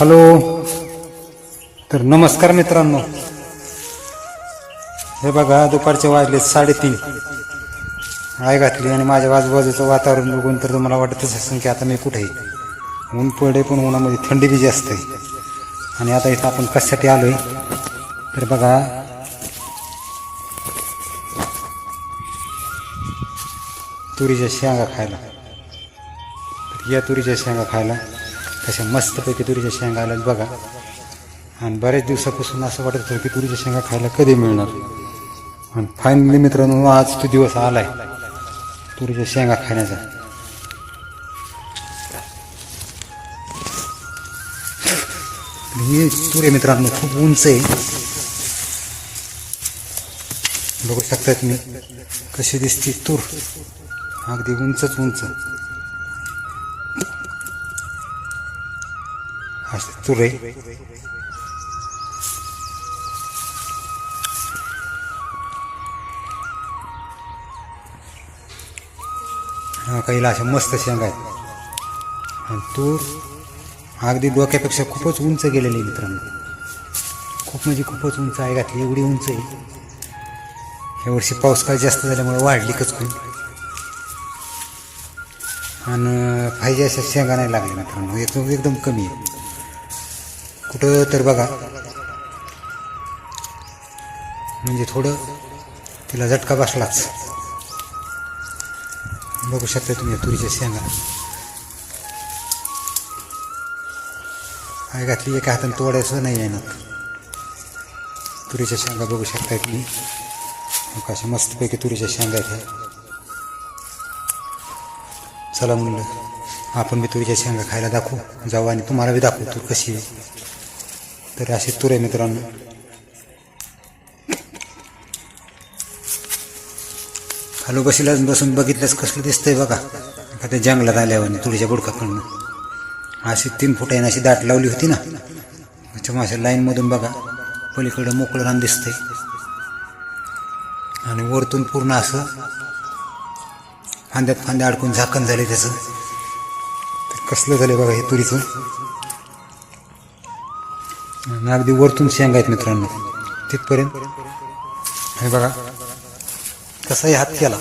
Hello. तर नमस्कार मित्रांनो. हे बघा दुपारचे वाजले साडेतीन. आय घातली आणि माझ्या आजूबाजूचं वातावरण बघून तर तुम्हाला वाटतच असेल की आता मी कुठे आहे? ऊन पडे पण उन्हामध्ये थंडी बी जास्त आहे आणि आता इथं आपण कशासाठी आलो आहे तर बघा. तुरीच्या शेंगा खायला. या तुरीच्या शेंगा खायला. कशा मस्तपैकी तुरीच्या शेंगा आल्यात बघा. आणि बऱ्याच दिवसापासून असं वाटत होतं की तुरीच्या शेंगा खायला कधी मिळणार? आणि फायनली मित्रांनो आज तो दिवस आलाय. तुरीच्या शेंगा खाण्याचा. ही तुरे मित्रांनो खूप उंच आहे. बघू शकतात मी कशी दिसते? तूर. अगदी उंचच उंच. असे तूर हा काहीला अशा मस्त शेंगा आहेत आणि तूर अगदी डोक्यापेक्षा खूपच उंच गेलेली आहे मित्रांनो खूप म्हणजे खूपच उंच आहे घातली एवढी उंच आहे यावर्षी पाऊस काय जास्त झाल्यामुळे वाढली कचकून आणि पाहिजे अशा शेंगा नाही लागल्या मित्रांनो एकदम एकदम कमी आहे कुठं तर बघा. म्हणजे थोडं तिला झटका बसलाच. बघू शकता तुम्ही तुरीच्या शेंगा. आहे घातली एका हाताने तोडायचं नाही आहे ना. तुरीच्या शेंगा बघू शकता तुम्ही. कशा मस्तपैकी तुरीच्या शेंगा आहेत चला म्हणलं आपण मी तुरीच्या शेंगा खायला दाखवू. जाऊ आणि तुम्हाला बी दाखवू तूर कशी आहे. तर अशी तुरे आहे मित्रांनो. खालू बसीला बसून बघितल्यास कसलं दिसतंय बघा. एखाद्या जंगलात आल्यावर तुळीच्या बुडकाकडनं अशी तीन फुटाने अशी दाट लावली होती ना. त्याच्यामुळे अशा लाईनमधून बघा. पलीकडं मोकळं रान दिसतंय. आणि वरतून पूर्ण असं फांद्यात फांद्या अडकून झाकण झाले त्याचं. तर कसलं झालं बघा हे तुरीचं. आणि अगदी वरतून शेंगा आहेत मित्रांनो. तिथपर्यंत. हे बघा. कसाही हात केला.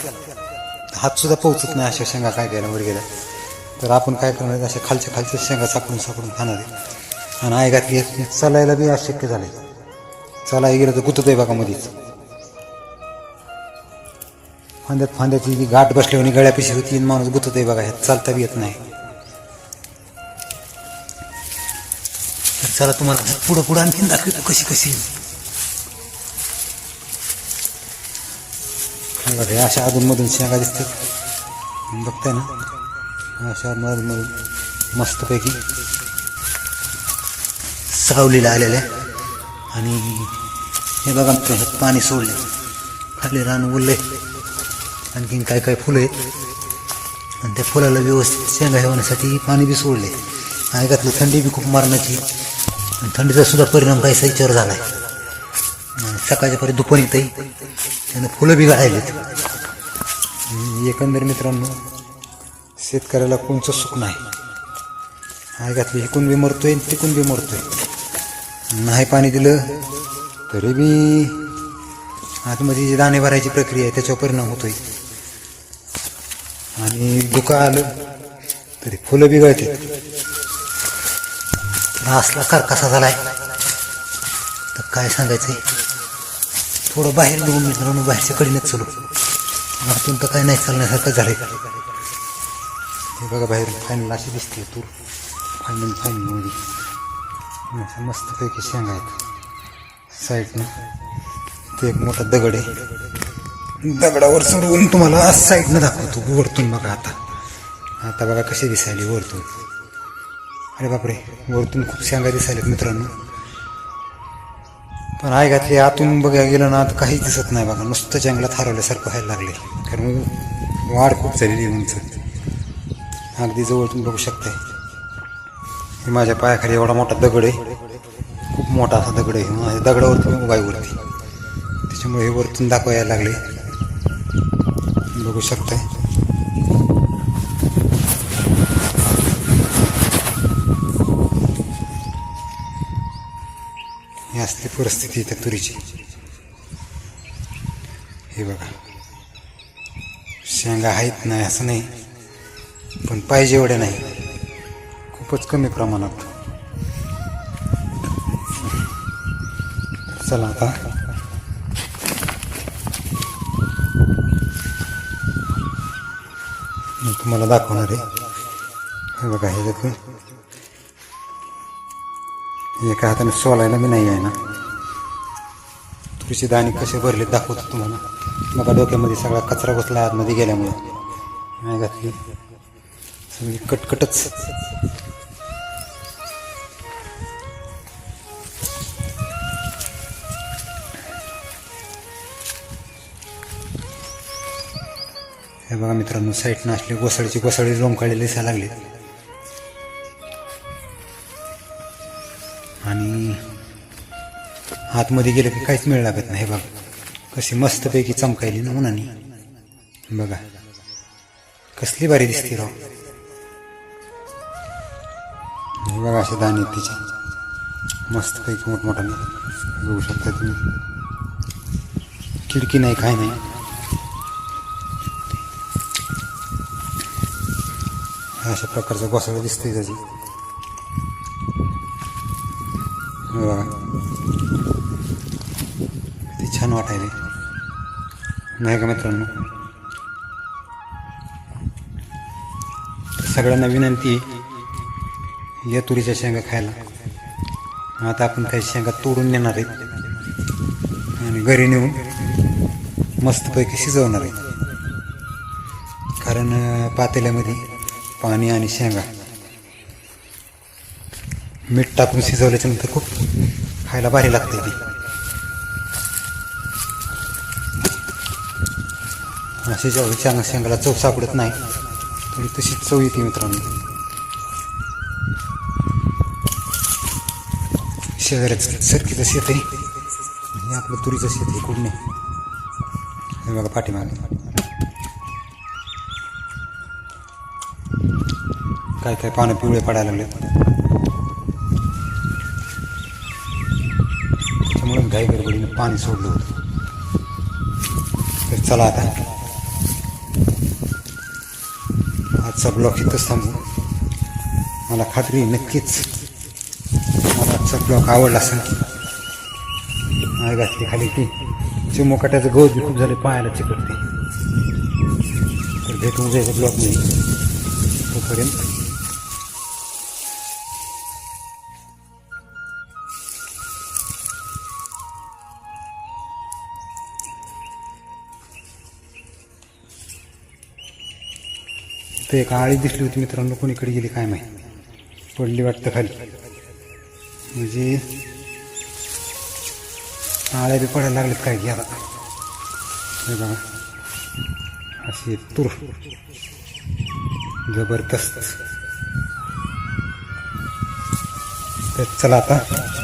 हात सुद्धा पोहोचत नाही अशा शेंगा काय केल्या वर गेल्या तर आपण काय करणार अशा खालच्या खालच्या शेंगा सापडून सापडून खाणार आहे. आणि आई घातली चालायला बी अशक्य झाले चालायला गेलं तर गुतत आहे बघा मध्येच फांद्यात फांद्याची गाठ गाठ बसल्यावर गळ्यापिशी होती माणूस गुतत आहे बघा. ह्यात चालता बी येत नाही. चला तुम्हाला पुढं पुढं आणखीन दाखवतो कशी कशी बघा अशा अधूनमधून शेंगा दिसतात. बघताय ना? अशा मधून मस्तपैकी सावलीला आलेल्या आणि हे बघा मित्रांनो, ह्यात पाणी सोडले खाली रान उरले आणखीन काय काय फुलं आहेत. आणि त्या फुलाला व्यवस्थित शेंगा ठेवण्यासाठी पाणी बी सोडले आणि थंडी बी खूप मारण्याची. आणि थंडीचा सुद्धा परिणाम काही सैच्यावर झाला आहे आणि सकाळच्या पर्यंत दुपारी आहे त्यानं फुलं बी गळायलेत. एकंदर मित्रांनो शेतकऱ्याला कोणचं सुख नाही. आहे घातली इकून बी मरतोय आणि तिकून बी मरतोय. नाही पाणी दिलं तरी बी आतमध्ये जी दाणे भरायची प्रक्रिया आहे त्याच्यावर परिणाम होतोय. आणि धुका आलं तरी फुलं बिघडतात असला कारकासा कसा झालाय. तर काय सांगायचंय? थोडं बाहेर निघून मित्रांनो बाहेरच्या कडीनेच चलो. आतून तर काय नाही चालण्यासारखं झालंय. हे बघा बाहेर फायनल अशी दिसते तूर फायनल फायनलमध्ये असं मस्तपैकी शेंगा आहेत. साईडनं ते एक मोठा दगड आहे. दगडावर चढवून तुम्हाला साईडनं दाखवतो. वरतून बघा आता. आता बघा कशी दिसायली वरतून. अरे बापरे वरतून खूप शेंगा दिसायलेत मित्रांनो. पण आहे घातले आतून बघायला गेलं ना आता काहीच दिसत नाही बघा. नुसतं जंगलात हरवल्यासारखं व्हायला लागले. कारण वाढ खूप झालेली उंच. अगदी जवळ तुम्ही बघू शकताय. हे माझ्या पायाखाली एवढा मोठा दगड आहे. खूप मोठा असा दगड आहे. माझ्या दगडावरती मी त्याच्यामुळे हे वरतून दाखवायला लागले. बघू शकताय. परिस्थिती त्या तुरीची. हे बघा. शेंगा आहेत नाही असं नाही पण पाहिजे एवढ्या नाही. खूपच कमी प्रमाणात. चला आता. मी तुम्हाला दाखवणार आहे. हे बघा हे एका हाताने सोलायला मी नाही आहे ना. तुरीचे दाणे कसे भरले दाखवतो तुम्हाला. बघा डोक्यामध्ये सगळा कचरा बसला आतमध्ये गेल्यामुळे. नाही घातली सगळी कटकटच. हे बघा मित्रांनो साईटनं असले गोसाळीची गोसाळी लोंबकाळी दिसायला लागली आणि आतमध्ये गेलं की काहीच मिळ लागत नाही. हे बघा. कशी मस्तपैकी चमकायली ना उन्हाने बघा. कसली भारी दिसते राव. बघा असे दाणे आहेत तिचे. मस्तपैकी मोठमोठाने बघू शकता तुम्ही. खिडकी नाही काय नाही. अशा प्रकारचं घोसाळं दिसतंय त्याची. बघा. छान वाटायले. नाही का मित्रांनो? सगळ्यांना विनंती या तुरीच्या शेंगा खायला. आता आपण काही शेंगा तोडून नेणार आहेत. आणि घरी नेऊन मस्तपैकी शिजवणार आहेत. कारण पातेल्यामध्ये पाणी आणि शेंगा. मीठ टाकून शिजवल्याच्या नंतर खूप खायला भारी लागते ती. अशी जेवढी चांगल्या शेंगाला चव सापडत नाही तरी तशीच चव येते मित्रांनो. शेजाऱ्याचं सरकीचं शेत आहे हे आपलं तुरीचं शेत आहे कुडणे. हे बघा पाठीमागे. काय काय पानं पिवळे पडायला लागले त्याच्यामुळे घाई गडबडीनं पाणी सोडलं होतं. तर चला आता. आजचा ब्लॉग इथंच थांबू मला खात्री नक्कीच मला आजचा ब्लॉग आवडला सांग नाही घातली खाली ती चिमोकाट्याचं गवत बी खूप झाले पायाला चिकटते तर भेटून जायचं हो ब्लॉग नाही तोपर्यंत तर एक आळी दिसली होती मित्रांनो कोणीकडे गेली काय माहिती. पडली वाटतं खाली. म्हणजे आळ्या बी पडायला लागलेत काय घ्या आता बघा. अशी तूर. जबरदस्त. तर चला आता.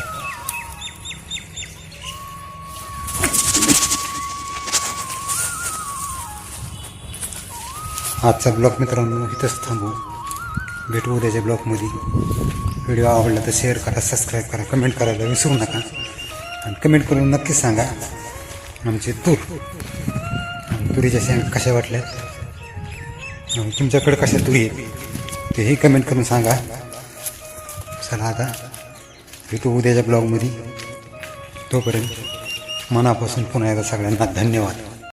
आजचा ब्लॉग मित्रांनो इथंच थांबू. भेटू उद्याच्या ब्लॉगमध्ये. व्हिडिओ आवडला तर शेअर करा सबस्क्राईब करा कमेंट करायला विसरू नका. आणि कमेंट करून नक्कीच सांगा आमचे तूर. आणि तुरीच्या शेंगा कशा वाटल्या? आणि तुमच्याकडे कशा तुरी आहेत? तेही कमेंट करून सांगा. चला आता भेटू उद्याच्या ब्लॉगमध्ये. तोपर्यंत मनापासून पुन्हा एकदा सगळ्यांना धन्यवाद.